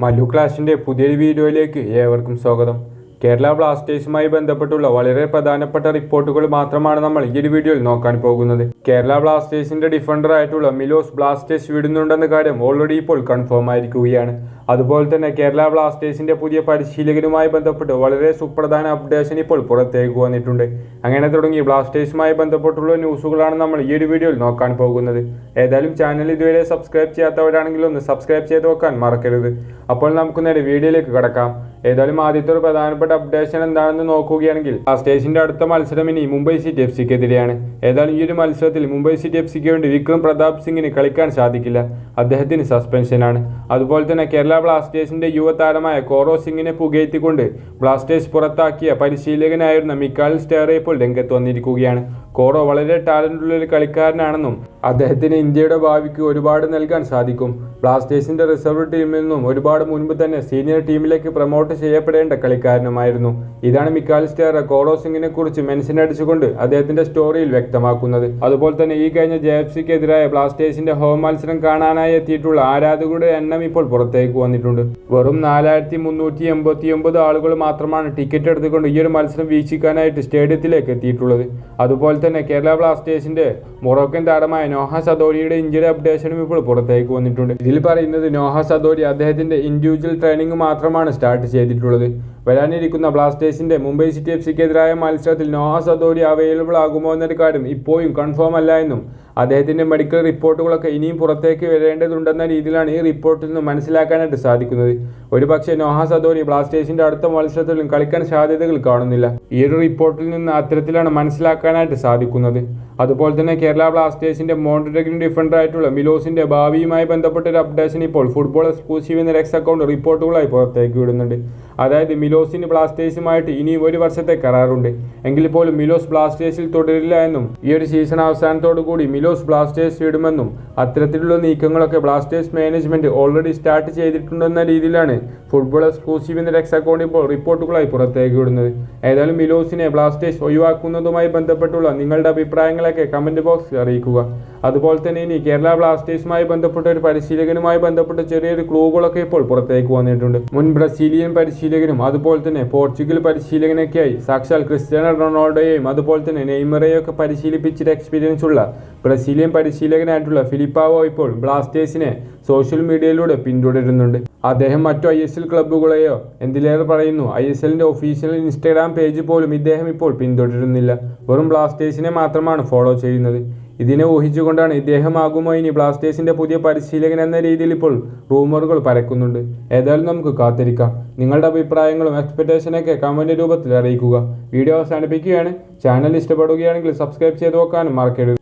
മല്ലു ക്ലാഷിന്റെ പുതിയൊരു വീഡിയോയിലേക്ക് ഏവർക്കും സ്വാഗതം. കേരള ബ്ലാസ്റ്റേഴ്സുമായി ബന്ധപ്പെട്ടുള്ള വളരെ പ്രധാനപ്പെട്ട റിപ്പോർട്ടുകൾ മാത്രമാണ് നമ്മൾ ഈ ഒരു വീഡിയോയിൽ നോക്കാൻ പോകുന്നത്. കേരള ബ്ലാസ്റ്റേഴ്സിന്റെ ഡിഫൻഡർ ആയിട്ടുള്ള മിലോസ് ബ്ലാസ്റ്റേഴ്സ് വിടുന്നുണ്ടെന്ന കാര്യം ഓൾറെഡി ഇപ്പോൾ കൺഫേം ആയിരിക്കുകയാണ്. അതുപോലെ തന്നെ കേരള ബ്ലാസ്റ്റേഴ്സിന്റെ പുതിയ പരിശീലകനുമായി ബന്ധപ്പെട്ട് വളരെ സുപ്രധാന അപ്ഡേഷൻ ഇപ്പോൾ പുറത്തേക്ക് വന്നിട്ടുണ്ട്. അങ്ങനെ തുടങ്ങി ബ്ലാസ്റ്റേഴ്സുമായി ബന്ധപ്പെട്ടുള്ള ന്യൂസുകളാണ് നമ്മൾ ഈ ഒരു വീഡിയോയിൽ നോക്കാൻ പോകുന്നത്. ഏതായാലും ചാനൽ ഇതുവരെ സബ്സ്ക്രൈബ് ചെയ്യാത്തവരാണെങ്കിൽ ഒന്ന് സബ്സ്ക്രൈബ് ചെയ്ത് വെക്കാൻ മറക്കരുത്. അപ്പോൾ നമുക്ക് നേരെ വീഡിയോയിലേക്ക് കടക്കാം. ഏതായാലും ആദ്യത്തെ ഒരു പ്രധാനപ്പെട്ട അപ്ഡേഷൻ എന്താണെന്ന് നോക്കുകയാണെങ്കിൽ ബ്ലാസ്റ്റേഴ്സിന്റെ അടുത്ത മത്സരം ഇനി മുംബൈ സിറ്റി എഫ് സിക്കെതിരെയാണ് ഏതായാലും ഈ ഒരു മത്സരത്തിൽ മുംബൈ സിറ്റി എഫ് സിക്ക് വേണ്ടി വിക്രം പ്രതാപ് സിംഗിന് കളിക്കാൻ സാധിക്കില്ല. അദ്ദേഹത്തിന് സസ്പെൻഷനാണ് അതുപോലെ തന്നെ കേരള ബ്ലാസ്റ്റേഴ്സിന്റെ യുവതാരമായ കോറോ സിംഗിനെ പുകയത്തിക്കൊണ്ട് ബ്ലാസ്റ്റേഴ്സ് പുറത്താക്കിയ പരിശീലകനായിരുന്ന മിക്കാൽ സ്റ്റേറെ ഇപ്പോൾ രംഗത്ത് വന്നിരിക്കുകയാണ്. കോറോ വളരെ ടാലന്റുള്ള ഒരു കളിക്കാരനാണെന്നും അദ്ദേഹത്തിന് ഇന്ത്യയുടെ ഭാവിക്ക് ഒരുപാട് നൽകാൻ സാധിക്കും. ബ്ലാസ്റ്റേഴ്സിന്റെ റിസർവ് ടീമിൽ നിന്നും ഒരുപാട് മുൻപ് തന്നെ സീനിയർ ടീമിലേക്ക് പ്രൊമോട്ട് ചെയ്യപ്പെടേണ്ട കളിക്കാരനുമായിരുന്നു. ഇതാണ് മിക്കാൽ സ്റ്റേറ കോറോ സിംഗിനെ കുറിച്ച് മെൻഷൻ അദ്ദേഹത്തിന്റെ സ്റ്റോറിയിൽ വ്യക്തമാക്കുന്നത്. അതുപോലെ തന്നെ ഈ കഴിഞ്ഞ ജെ എഫ് സിക്കെതിരായ ബ്ലാസ്റ്റേഴ്സിന്റെ ഹോം മത്സരം കാണാനായി എത്തിയിട്ടുള്ള ആരാധകരുടെ എണ്ണം ഇപ്പോൾ പുറത്തേക്ക് വന്നിട്ടുണ്ട്. വെറും നാലായിരത്തി മുന്നൂറ്റി എൺപത്തി ഒമ്പത് ആളുകൾ മാത്രമാണ് ടിക്കറ്റ് എടുത്തുകൊണ്ട് ഈ ഒരു മത്സരം വീക്ഷിക്കാനായിട്ട് സ്റ്റേഡിയത്തിലേക്ക് എത്തിയിട്ടുള്ളത്. അതുപോലെ തന്നെ കേരള ബ്ലാസ്റ്റേഴ്സിന്റെ മൊറോക്കൻ താരമായ നോഹ സദോരിയുടെ ഇഞ്ചുറി അപ്ഡേഷനും ഇപ്പോൾ പുറത്തേക്ക് വന്നിട്ടുണ്ട്. ഇതിൽ പറയുന്നത് നോഹ സദോരി അദ്ദേഹത്തിന്റെ ഇൻഡിവിജ്വൽ ട്രെയിനിങ് മാത്രമാണ് സ്റ്റാർട്ട് ചെയ്തിട്ടുള്ളത്. വരാനിരിക്കുന്ന ബ്ലാസ്റ്റേഴ്സിന്റെ മുംബൈ സിറ്റി എഫ് സിക്കെതിരായ മത്സരത്തിൽ നോഹ സദോരി അവൈലബിൾ ആകുമോ എന്നൊരു കാര്യം ഇപ്പോഴും കൺഫേം അല്ല എന്നും അദ്ദേഹത്തിന്റെ മെഡിക്കൽ റിപ്പോർട്ടുകളൊക്കെ ഇനിയും പുറത്തേക്ക് വരേണ്ടതുണ്ടെന്ന രീതിയിലാണ് ഈ റിപ്പോർട്ടിൽ നിന്ന് മനസ്സിലാക്കാനായിട്ട് സാധിക്കുന്നത്. ഒരുപക്ഷെ നോഹ സദോരി ബ്ലാസ്റ്റേഴ്സിന്റെ അടുത്ത മത്സരത്തിലും കളിക്കാൻ സാധ്യതകൾ കാണുന്നില്ല. ഈ ഒരു റിപ്പോർട്ടിൽ നിന്ന് അത്തരത്തിലാണ് മനസ്സിലാക്കാനായിട്ട് സാധിക്കുന്നത്. അതുപോലെ തന്നെ കേരള ബ്ലാസ്റ്റേഴ്സിന്റെ മോണ്ടറിംഗ് ഡിഫൻഡർ ആയിട്ടുള്ള മിലോസിന്റെ ഭാവിയുമായി ബന്ധപ്പെട്ട ഒരു അപ്ഡേഷൻ ഇപ്പോൾ ഫുട്ബോൾ എക്സ്ക്ലൂസീവ് എന്ന എക്സ് അക്കൗണ്ട് റിപ്പോർട്ടുകളായി പുറത്തേക്ക് വിടുന്നുണ്ട്. അതായത് മിലോസിന് ബ്ലാസ്റ്റേഴ്സുമായിട്ട് ഇനിയും ഒരു വർഷത്തെ കരാറുണ്ട്. എങ്കിൽ പോലും മിലോസ് ബ്ലാസ്റ്റേഴ്സിൽ തുടരില്ല എന്നും ഈ ഒരു സീസൺ അവസാനത്തോടു കൂടി മിലോസ് ബ്ലാസ്റ്റേഴ്സ് ഇടുമെന്നും അത്തരത്തിലുള്ള നീക്കങ്ങളൊക്കെ ബ്ലാസ്റ്റേഴ്സ് മാനേജ്മെന്റ് ഓൾറെഡി സ്റ്റാർട്ട് ചെയ്തിട്ടുണ്ടെന്ന രീതിയിലാണ് ഫുട്ബോൾ എക്സ്ക്ലൂസീവ് എന്ന രക്ഷ അക്കൗണ്ട് ഇപ്പോൾ റിപ്പോർട്ടുകളായി പുറത്തേക്ക് വിടുന്നത്. ഏതായാലും മിലോസിനെ ബ്ലാസ്റ്റേഴ്സ് ഒഴിവാക്കുന്നതുമായി ബന്ധപ്പെട്ടുള്ള നിങ്ങളുടെ അഭിപ്രായങ്ങളൊക്കെ കമന്റ് ബോക്സിൽ അറിയിക്കുക. അതുപോലെ തന്നെ ഇനി കേരള ബ്ലാസ്റ്റേഴ്സുമായി ബന്ധപ്പെട്ട ഒരു പരിശീലകനുമായി ബന്ധപ്പെട്ട ചെറിയൊരു ക്ലൂകളൊക്കെ ഇപ്പോൾ പുറത്തേക്ക് വന്നിട്ടുണ്ട്. മുൻ ബ്രസീലിയൻ പരിശീലകനും അതുപോലെ തന്നെ പോർച്ചുഗൽ പരിശീലകനൊക്കെയായി സാക്ഷാൽ ക്രിസ്ത്യാനോ റൊണാൾഡോയെയും അതുപോലെ തന്നെ നെയ്മറയെയും ഒക്കെ എക്സ്പീരിയൻസ് ഉള്ള ബ്രസീലിയൻ പരിശീലകനായിട്ടുള്ള ഫിലിപ്പാവോ ഇപ്പോൾ ബ്ലാസ്റ്റേഴ്സിനെ സോഷ്യൽ മീഡിയയിലൂടെ പിന്തുടരുന്നുണ്ട്. അദ്ദേഹം മറ്റു ഐ എസ് എൽ ക്ലബ്ബുകളെയോ എന്തിലേറെ പറയുന്നു? ഐ എസ് എല്ലിന്റെ ഒഫീഷ്യൽ ഇൻസ്റ്റാഗ്രാം പേജ് പോലും ഇദ്ദേഹം ഇപ്പോൾ പിന്തുടരുന്നില്ല. വെറും ബ്ലാസ്റ്റേഴ്സിനെ മാത്രമാണ് ഫോളോ ചെയ്യുന്നത്. ഇതിനെ ഊഹിച്ചുകൊണ്ടാണ് ഇദ്ദേഹമാകുമോ ഇനി ബ്ലാസ്റ്റേഴ്സിന്റെ പുതിയ പരിശീലകൻ എന്ന രീതിയിൽ ഇപ്പോൾ റൂമറുകൾ പരക്കുന്നുണ്ട്. ഏതായാലും നമുക്ക് കാത്തിരിക്കാം. നിങ്ങളുടെ അഭിപ്രായങ്ങളും എക്സ്പെക്ടേഷനൊക്കെ കമന്റ് രൂപത്തിൽ അറിയിക്കുക. വീഡിയോ അവസാനിപ്പിക്കുകയാണ്. ചാനൽ ഇഷ്ടപ്പെടുകയാണെങ്കിൽ സബ്സ്ക്രൈബ് ചെയ്ത് നോക്കാനും മറക്കരുത്.